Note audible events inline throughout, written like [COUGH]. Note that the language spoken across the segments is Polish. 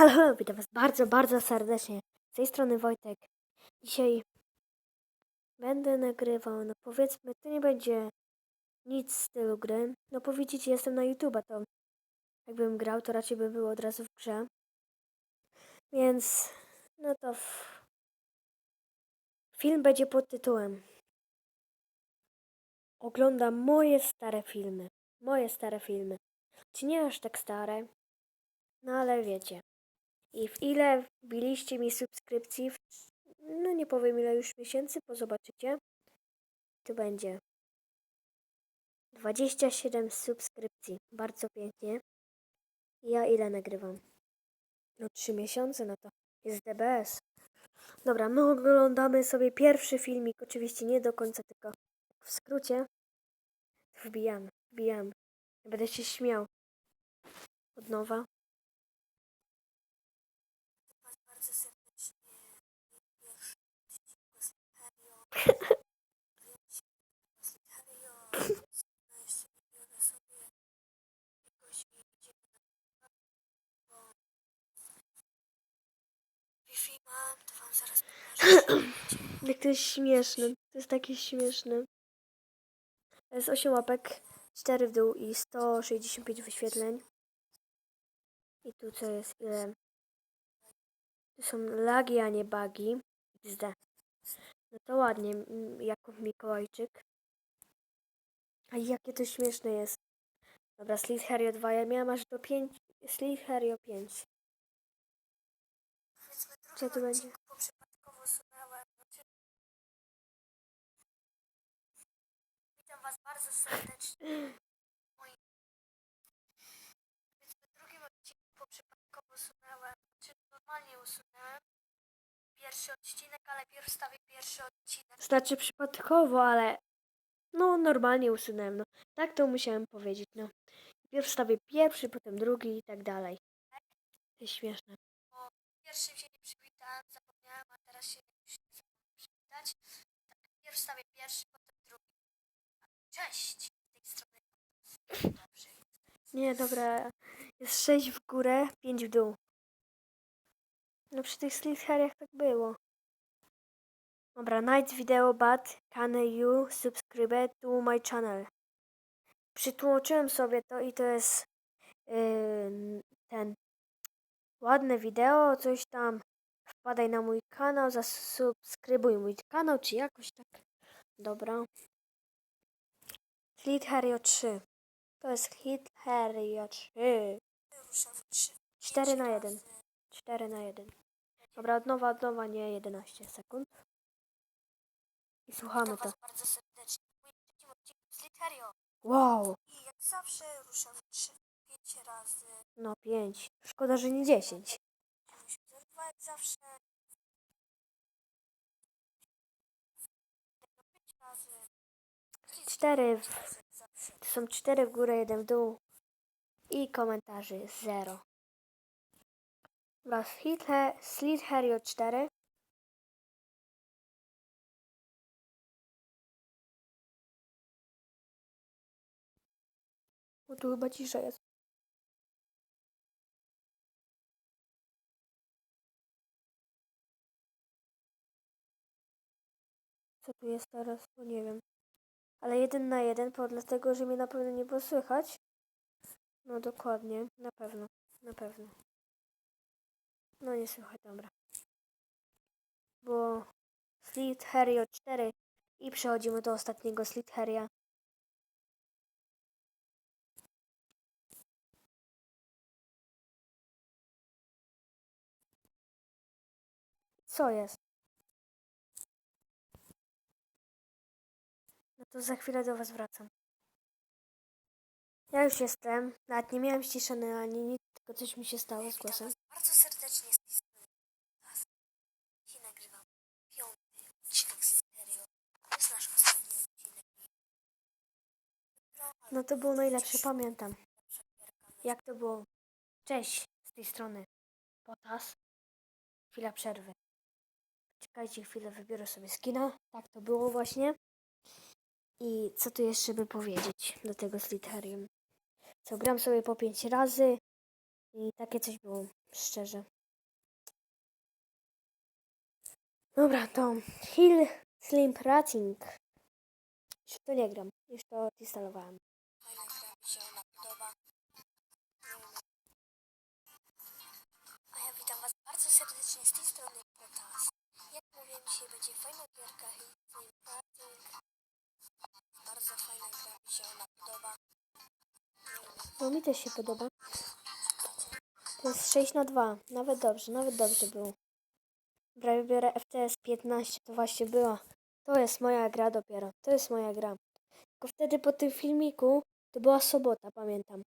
Halo, witam Was bardzo, bardzo serdecznie. Z tej strony Wojtek. Dzisiaj będę nagrywał, no powiedzmy, to nie będzie nic w stylu gry. No powiedzieć, jestem na YouTube, to jakbym grał, to raczej by było od razu w grze. Więc, no to w... film będzie pod tytułem Oglądam moje stare filmy. Moje stare filmy. Czy nie aż tak stare, no ale wiecie. I w ile wbiliście mi subskrypcji? W, no nie powiem ile już miesięcy, bo zobaczycie. Tu będzie 27 subskrypcji. Bardzo pięknie. Ja ile nagrywam? No 3 miesiące, no to jest DBS. Dobra, my oglądamy sobie pierwszy filmik. Oczywiście nie do końca, tylko w skrócie. Wbijamy. Ja będę się śmiał. Od nowa. Was bardzo serdecznie. Pierwszy odcinek z Ontario. Z Ontario. No jeszcze nie biorę sobie jakoś i idziemy na bo Wi-Fi mam, to wam zaraz pokażę. [LAUGHS] Jak to jest śmieszne. To jest takie śmieszne. Jest 8 łapek, 4 w dół i 165 wyświetleń. I tu co jest ile? Tu są lagi, a nie bugi. XD. No to ładnie, Jakub Mikołajczyk. A jakie to śmieszne jest. Dobra, Sleet Harry 2, ja miałam aż do 5. Sleet Harry 5. Co tu będzie? Witam Was bardzo serdecznie. Moi... Więc w drugim odcinku po przypadkowo usunąłem, czy normalnie usunąłem pierwszy odcinek, ale pierw wstawię pierwszy odcinek. Znaczy przypadkowo, ale no normalnie usunąłem, no. Tak to musiałem powiedzieć, no. Pierw wstawię pierwszy, potem drugi i tak dalej. To jest śmieszne. Bo pierwszym się nie przywitałem, zapomniałem, a teraz się już nie zapomnę przywitać. Tak, pierw wstawię pierwszy, potem drugi. Cześć! Z tej strony. Dobrze. Nie, dobra. Jest 6 w górę, 5 w dół. No przy tych Sleep Harry'ach tak było. Dobra, night video but can you subscribe to my channel? Przytłoczyłem sobie to i to jest yy, ten ładne wideo, coś tam. Wpadaj na mój kanał, zasubskrybuj mój kanał, czy jakoś tak. Dobra. Harry 3. To jest Harry 3. 4 na 1. 4 na 1. Dobra, od nowa, od nowa, nie 11 sekund. I słuchamy to. bardzo serdecznie. Z Literio. Wow! I jak zawsze ruszam 3, 5 razy. No 5. Szkoda, że nie 10. 2 jak zawsze. Tego 5 razy. 4 w, to są 4 w górę, 1 w dół. I komentarzy 0. Dobra, Hit He- Sleet Harry 4. O, tu chyba cisza jest. Co tu jest teraz? Bo nie wiem. Ale jeden na jeden, bo dlatego, że mnie na pewno nie było słychać. No dokładnie, na pewno, na pewno. No nie słychać, dobra. Bo Sleet Harry 4 i przechodzimy do ostatniego Sleet Harry'a. Co jest? No to za chwilę do Was wracam. Ja już jestem. Nawet nie miałem ściszony ani nic, tylko coś mi się stało z głosem. Bardzo serdecznie nagrywam piąty odcinek z. To jest nasz ostatni odcinek. No to było najlepsze, pamiętam. Jak to było? Cześć z tej strony. Potas. Chwila przerwy. Czekajcie chwilę, wybiorę sobie skina. Tak to było właśnie. I co tu jeszcze by powiedzieć do tego Slitherium? Co gram sobie po 5 razy. I takie coś było, szczerze. Dobra, to Hill Slim Rating. Już to nie gram, już to instalowałem. Witam Was bardzo serdecznie z tej strony Potas. Jak mówiłem, dzisiaj będzie fajna gierka Hitman Parting. Bardzo fajna gra, mi się ona podoba. No mi też się podoba. To jest 6 na 2. Nawet dobrze, nawet dobrze było. Dobra, wybiorę FTS 15, to właśnie była. To jest moja gra dopiero. To jest moja gra. Tylko wtedy po tym filmiku, to była sobota, pamiętam.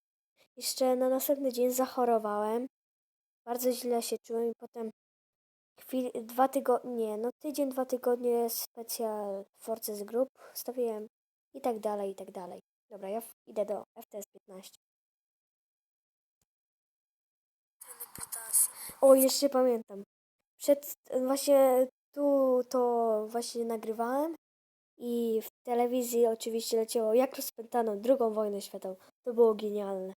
Jeszcze na następny dzień zachorowałem. Bardzo źle się czułem i potem chwil, dwa tygodnie, no tydzień, dwa tygodnie specjal Forces Group stawiłem i tak dalej, i tak dalej. Dobra, ja idę do FTS 15. strony Potas. O, jeszcze pamiętam. Przed właśnie tu to właśnie nagrywałem i w telewizji oczywiście leciało jak rozpętano drugą wojnę światową. To było genialne.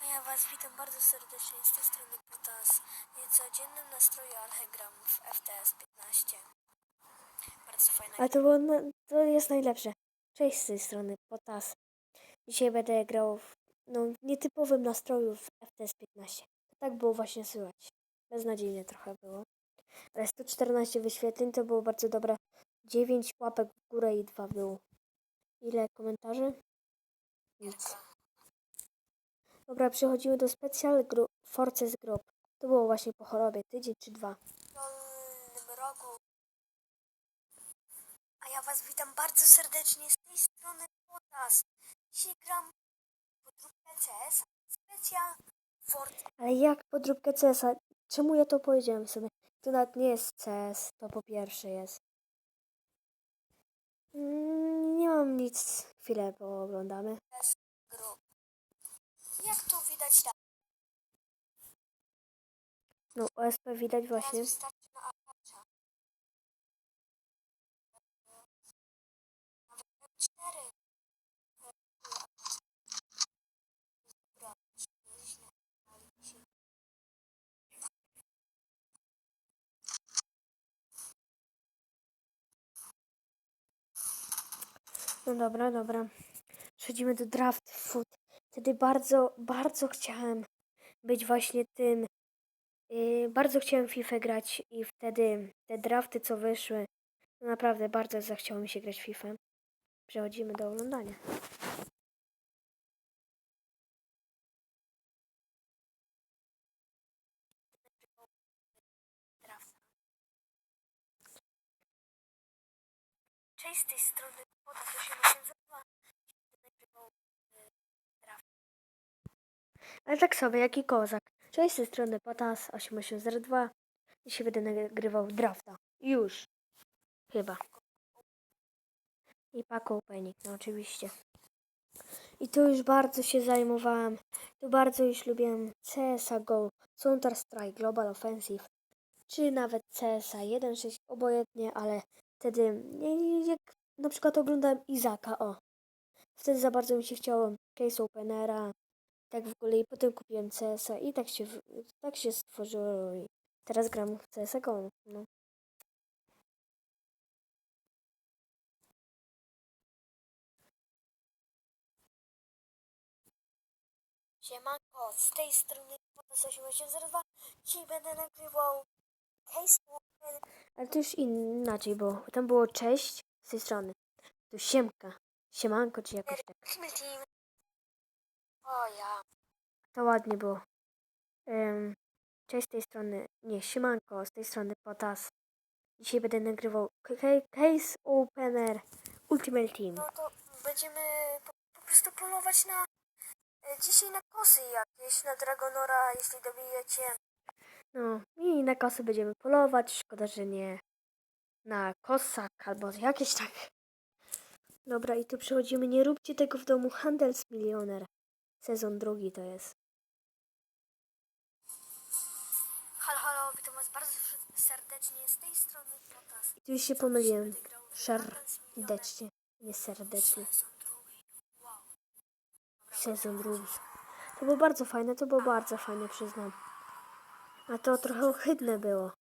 A ja Was witam bardzo serdecznie z tej strony Potas. W niecodziennym nastroju, ale gram w FTS 15. Bardzo fajna Ale to było, to jest najlepsze. Cześć z tej strony, Potas. Dzisiaj będę grał w no, nietypowym nastroju w FTS 15. To tak było właśnie słychać. Beznadziejnie trochę było. Ale 114 wyświetleń to było bardzo dobre. 9 łapek w górę i 2 było. Ile komentarzy? Nic. Dobra, przechodzimy do Special Group, Forces Group. To było właśnie po chorobie, tydzień czy dwa. Rogu. A ja Was witam bardzo serdecznie z tej strony Potas. Dzisiaj gram CS Specjal Fort. Ale jak podróbkę CS-a? Czemu ja to powiedziałem sobie? To nawet nie jest CS, to po pierwsze jest. Mm, nie mam nic. Chwilę pooglądamy. Jak tu widać tak, No, OSP widać właśnie. wystarczy na Apache. Nawet 4. Dobra, nieźle, ale się No dobra, dobra. Przechodzimy do draft food. Wtedy bardzo, bardzo chciałem być właśnie tym. Yy, bardzo chciałem FIFA grać i wtedy te drafty, co wyszły, naprawdę bardzo zachciało mi się grać FIFA. Przechodzimy do oglądania. Cześć z tej strony Potas 882. Nagrywał draft. Ale tak sobie, jaki kozak. Cześć, z tej strony Potas 8802. Dzisiaj będę nagrywał drafta. Już. Chyba. I pack opening, no oczywiście. I tu już bardzo się zajmowałem. Tu bardzo już lubiłem CSA GO, Counter Strike, Global Offensive, czy nawet CSA 1.6, obojętnie, ale wtedy, jak na przykład oglądałem Izaka, o. Wtedy za bardzo mi się chciało Case Openera, tak w ogóle i potem kupiłem CSA i tak się, tak się stworzyło i teraz gram w CSA GO, no. Siemanko, z tej strony Potas 8802. Dzisiaj będę nagrywał Open. Ale to już inaczej było. Tam było cześć z tej strony. Tu siemka. Siemanko czy jakoś tak. Ultimate Team. O ja. To ładnie było. Em, cześć z tej strony. Nie, siemanko, z tej strony Potas. Dzisiaj będę nagrywał Ca- Ca- Case Opener Ultimate Team. No to będziemy po, po prostu polować na e, dzisiaj na kosy jakieś, na Dragonora, jeśli dobijecie. No i na kosy będziemy polować. Szkoda, że nie na kosak albo jakieś tak. Dobra, i tu przechodzimy. Nie róbcie tego w domu. Handels Milioner. Sezon drugi to jest. Halo, halo, witam was bardzo serdecznie z tej strony Potas. I tu już się pomyliłem. Serdecznie, nie serdecznie. sezon drugi. To było bardzo fajne, to było bardzo fajne, przyznam. A to trochę ohydne było.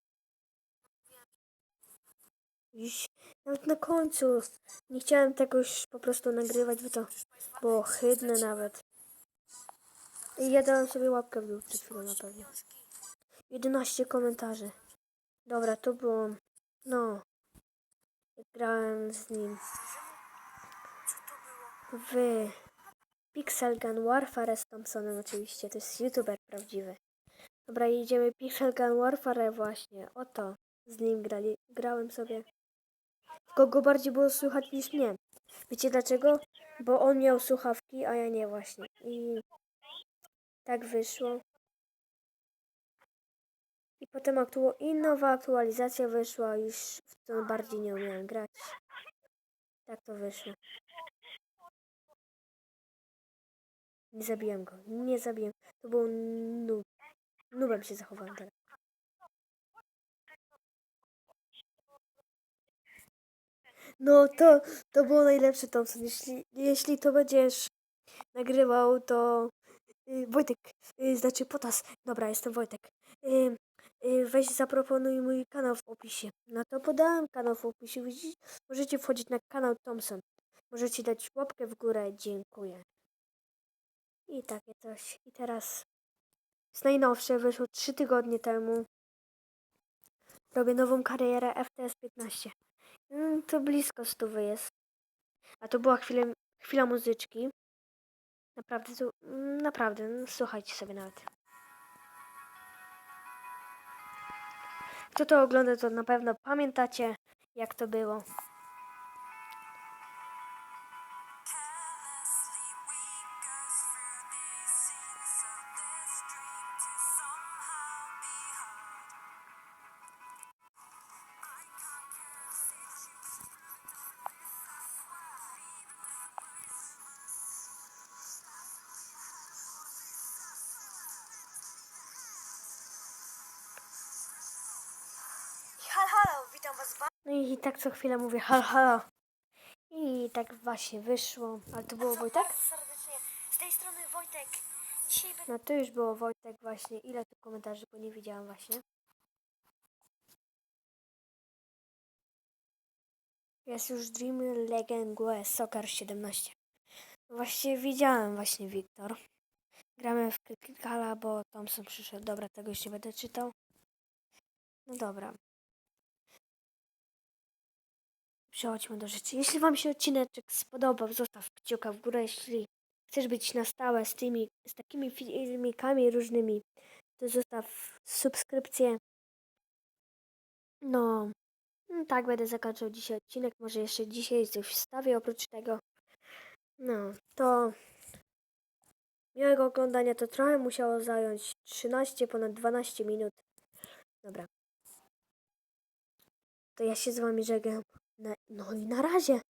Już nawet na końcu nie chciałem tego już po prostu nagrywać, bo to było ohydne nawet. I ja dałem sobie łapkę w dół przed chwilą na pewno. 11 komentarzy. Dobra, to było. No. Grałem z nim. W Pixel Gun Warfare z Thompsonem oczywiście. To jest youtuber prawdziwy. Dobra, jedziemy Pixel Gun Warfare właśnie. Oto. Z nim grali, grałem sobie. Kogo bardziej było słychać niż mnie. Wiecie dlaczego? Bo on miał słuchawki, a ja nie właśnie. I tak wyszło. I potem aktu- i nowa aktualizacja wyszła, już w to bardziej nie umiałem grać. Tak to wyszło. Nie zabiłem go, nie zabiłem. To był nub. Nubem się zachowałem teraz. No to, to było najlepsze Thompson. Jeśli, jeśli to będziesz nagrywał, to y, Wojtek, y, znaczy Potas. Dobra, jestem Wojtek. Y, y, weź zaproponuj mój kanał w opisie. No to podałem kanał w opisie. Możecie wchodzić na kanał Thompson. Możecie dać łapkę w górę. Dziękuję. I takie coś. I teraz najnowsze. Wyszło 3 tygodnie temu. Robię nową karierę FTS 15. Mm, To blisko stówy jest. A to była chwila, chwila muzyczki. Naprawdę, to, mm, naprawdę, no, słuchajcie sobie nawet. Kto to ogląda, to na pewno pamiętacie, jak to było. Halo, witam was bardzo. No i tak co chwilę mówię halo, halo. I tak właśnie wyszło. Ale to było Wojtek? serdecznie. Z tej strony Wojtek. Dzisiaj będę No to już było Wojtek właśnie. Ile tu komentarzy, bo nie widziałam właśnie. Jest już Dream Legend Gue Soccer 17. Właściwie widziałem właśnie Wiktor. Gramy w Klikala, bo Thompson przyszedł. Dobra, tego już nie będę czytał. No dobra. Przechodźmy do rzeczy. Jeśli Wam się odcineczek spodobał, zostaw kciuka w górę. Jeśli chcesz być na stałe z tymi, z takimi filmikami różnymi, to zostaw subskrypcję. No, mm, tak będę zakończył dzisiaj odcinek. Może jeszcze dzisiaj coś wstawię oprócz tego. No, to miłego oglądania. To trochę musiało zająć 13, ponad 12 minut. Dobra. To ja się z Wami żegnam. No i na razie.